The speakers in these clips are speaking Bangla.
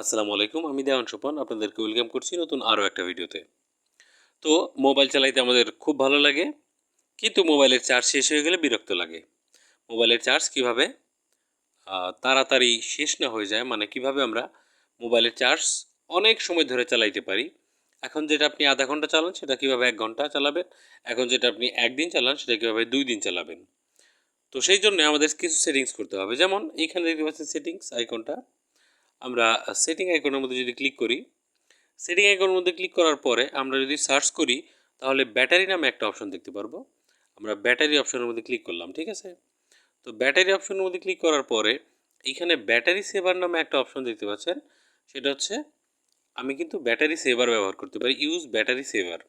আসসালামু আলাইকুম, আমি দেওয়ান সোপান, আপনাদেরকে ওয়েলকাম করছি নতুন আরও একটা ভিডিওতে। তো মোবাইল চালাইতে আমাদের খুব ভালো লাগে, কিন্তু মোবাইলের চার্জ শেষ হয়ে গেলে বিরক্ত লাগে। মোবাইলের চার্জ কীভাবে? তাড়াতাড়ি শেষ না হয়ে যায় মানে কীভাবে আমরা মোবাইলের চার্জ অনেক সময় ধরে চালাইতে পারি? এখন যেটা আপনি আধা ঘণ্টা চালান, সেটা কীভাবে এক ঘণ্টা চালাবেন? এখন যেটা আপনি একদিন চালান, সেটা কীভাবে দুই দিন চালাবেন? তো সেই জন্য আমাদের কিছু সেটিংস করতে হবে। যেমন এইখানে দেখতে পাচ্ছেন সেটিংস আইকনটা আমরা সেটিং আইকনের মধ্যে যদি ক্লিক করি সেটিং আইকনের মধ্যে ক্লিক করার পরে আমরা যদি সার্চ করি, তাহলে ব্যাটারি নামে একটা অপশন দেখতে পারব। আমরা ব্যাটারি অপশনের মধ্যে ক্লিক করলাম, ঠিক আছে? তো ব্যাটারি অপশনের মধ্যে ক্লিক করার পরে এইখানে ব্যাটারি সেভার নামে একটা অপশন দেখতে পাচ্ছেন। সেটা হচ্ছে, আমি কিন্তু ব্যাটারি সেভার ব্যবহার করতে পারি ইউজ ব্যাটারি সেভার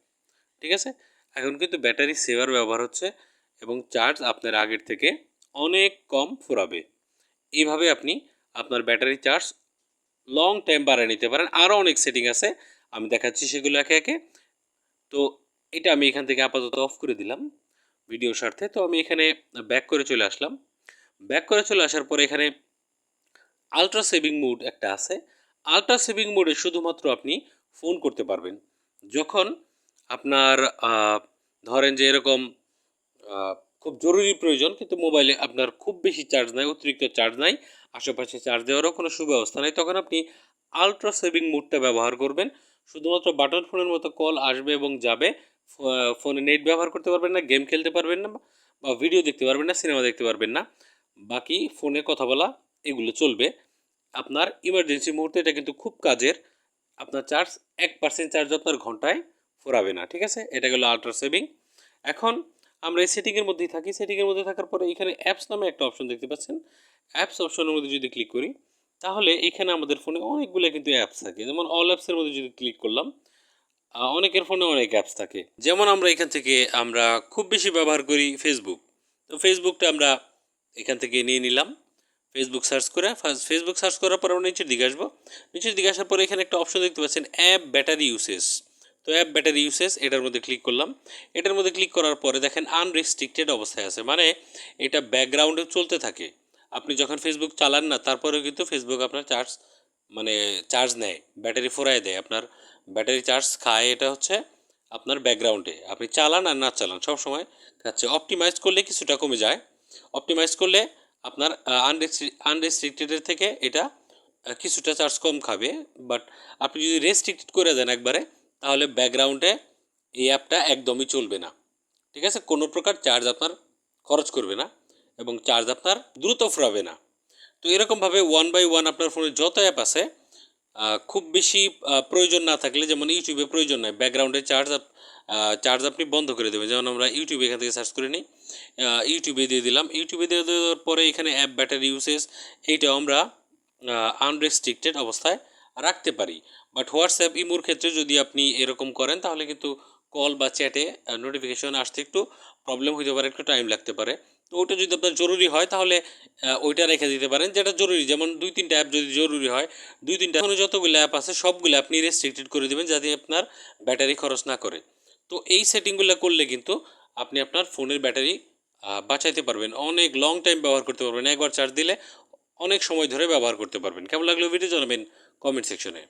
ঠিক আছে? এখন কিন্তু ব্যাটারি সেভার ব্যবহার হচ্ছে এবং চার্জ আপনার আগের থেকে অনেক কম ফুরাবে। এইভাবে আপনি আপনার ব্যাটারি চার্জ লং টাইম বাড়িয়ে নিতে পারেন। আরও অনেক সেটিং আছে, আমি দেখাচ্ছি সেগুলো একে একে। তো এটা আমি এখান থেকে আপাতত অফ করে দিলাম ভিডিও স্বার্থে তো আমি এখানে ব্যাক করে চলে আসলাম। ব্যাক করে চলে আসার পরে এখানে আলট্রা সেভিং মোড একটা আছে। আলট্রা সেভিং মোডে শুধুমাত্র আপনি ফোন করতে পারবেন। যখন আপনার ধরেন যে এরকম খুব জরুরি প্রয়োজন, কিন্তু মোবাইলে আপনার খুব বেশি চার্জ নাই, অতিরিক্ত চার্জ নাই, আশেপাশে চার্জ দেওয়ারও কোনো সুব্যবস্থা নেই। তখন আপনি আলট্রা সেভিং মোডটা ব্যবহার করবেন। শুধুমাত্র বাটন ফোনের মতো কল আসবে এবং যাবে ফোনে নেট ব্যবহার করতে পারবেন না গেম খেলতে পারবেন না, বা ভিডিও দেখতে পারবেন না সিনেমা দেখতে পারবেন না। বাকি ফোনে কথা বলা, এগুলো চলবে। আপনার ইমার্জেন্সি মুহূর্তে এটা কিন্তু খুব কাজের। আপনার চার্জ এক পার্সেন্ট চার্জ আপনার ঘন্টায় ফোরাবে না, ঠিক আছে? এটা গেলো আল্ট্রা সেভিং এখন আমরা এই সেটিংয়ের মধ্যেই থাকি। সেটিংয়ের মধ্যে থাকার পরে এখানে অ্যাপস নামে একটা অপশন দেখতে পাচ্ছেন। অ্যাপস অপশনের মধ্যে যদি ক্লিক করি, তাহলে এখানে আমাদের ফোনে অনেকগুলো কিন্তু অ্যাপস থাকে। যেমন অল অ্যাপসের মধ্যে যদি ক্লিক করলাম অনেকের ফোনে অনেক অ্যাপস থাকে। যেমন আমরা এখান থেকে আমরা খুব বেশি ব্যবহার করি ফেসবুক তো ফেসবুকটা আমরা এখান থেকে নিয়ে নিলাম। ফেসবুক সার্চ করে ফেসবুক সার্চ করার পর আমরা নিচের দিকে আসব। নিচের দিকে আসার পরে এখানে একটা অপশন দেখতে পাচ্ছেন অ্যাপ ব্যাটারি ইউসেজ তো অ্যাপ ব্যাটারি ইউসেজ এটার মধ্যে ক্লিক করলাম। এটার মধ্যে ক্লিক করার পরে দেখেন আনরেস্ট্রিক্টেড অবস্থায় আছে। মানে এটা ব্যাকগ্রাউন্ডে চলতে থাকে। আপনি যখন ফেসবুক চালান না, তারপরেও কিন্তু ফেসবুক আপনার চার্জ মানে চার্জ নেয় ব্যাটারি ফোরায় দেয়। আপনার ব্যাটারি চার্জ খায় এটা হচ্ছে আপনার ব্যাকগ্রাউন্ডে আপনি চালান আর না চালান, সব সময় খাচ্ছে। অপটিমাইজ করলে কিছুটা কমে যায়। অপটিমাইজ করলে আপনার আনরেস্ট্রিক্টেডের থেকে এটা কিছুটা চার্জ কম খাবে। বাট আপনি যদি রেস্ট্রিক্টেড করে দেন একবারে তাহলে ব্যাকগ্রাউন্ডে এই অ্যাপটা একদমই চলবে না। ঠিক আছে? কোনো প্রকার চার্জ আপনার খরচ করবে না এবং চার্জ আপনার দ্রুত ফুরাবে না। তো এরকমভাবে ওয়ান বাই ওয়ান আপনার ফোনে যত অ্যাপ আছে খুব বেশি প্রয়োজন না থাকলে, যেমন ইউটিউবে প্রয়োজন নয় ব্যাকগ্রাউন্ডে চার্জ আপ চার্জ আপনি বন্ধ করে দেবেন। যেমন আমরা ইউটিউবে এখান থেকে সার্চ করে নিই ইউটিউবে দিয়ে দিলাম। ইউটিউবে দিয়ে দেওয়ার পরে এখানে অ্যাপ ব্যাটারি ইউসেজ এইটাও আমরা আনরেস্ট্রিক্টেড অবস্থায় রাখতে পারি। বাট হোয়াটসঅ্যাপ ইমোর ক্ষেত্রে যদি আপনি এরকম করেন, তাহলে কিন্তু কল বা চ্যাটে নোটিফিকেশন আসতে একটু প্রবলেম হতে পারে, একটু টাইম লাগতে পারে। তো ওটা যদি আপনার জরুরি হয়, তাহলে ওইটা রেখে দিতে পারেন যেটা জরুরি। যেমন দুই তিনটা অ্যাপ যদি জরুরি হয়, দুই তিনটা এখনও যতগুলো অ্যাপ আছে, সবগুলো আপনি রেস্ট্রিক্টেড করে দেবেন যাতে আপনার ব্যাটারি খরচ না করে। তো এই সেটিংগুলো করলে কিন্তু আপনি আপনার ফোনের ব্যাটারি বাঁচাইতে পারবেন। অনেক লং টাইম ব্যবহার করতে পারবেন। একবার চার্জ দিলে অনেক সময় ধরে ব্যবহার করতে পারবেন। কেমন লাগল ভিডিও জানাবেন কমেন্ট সেকশনে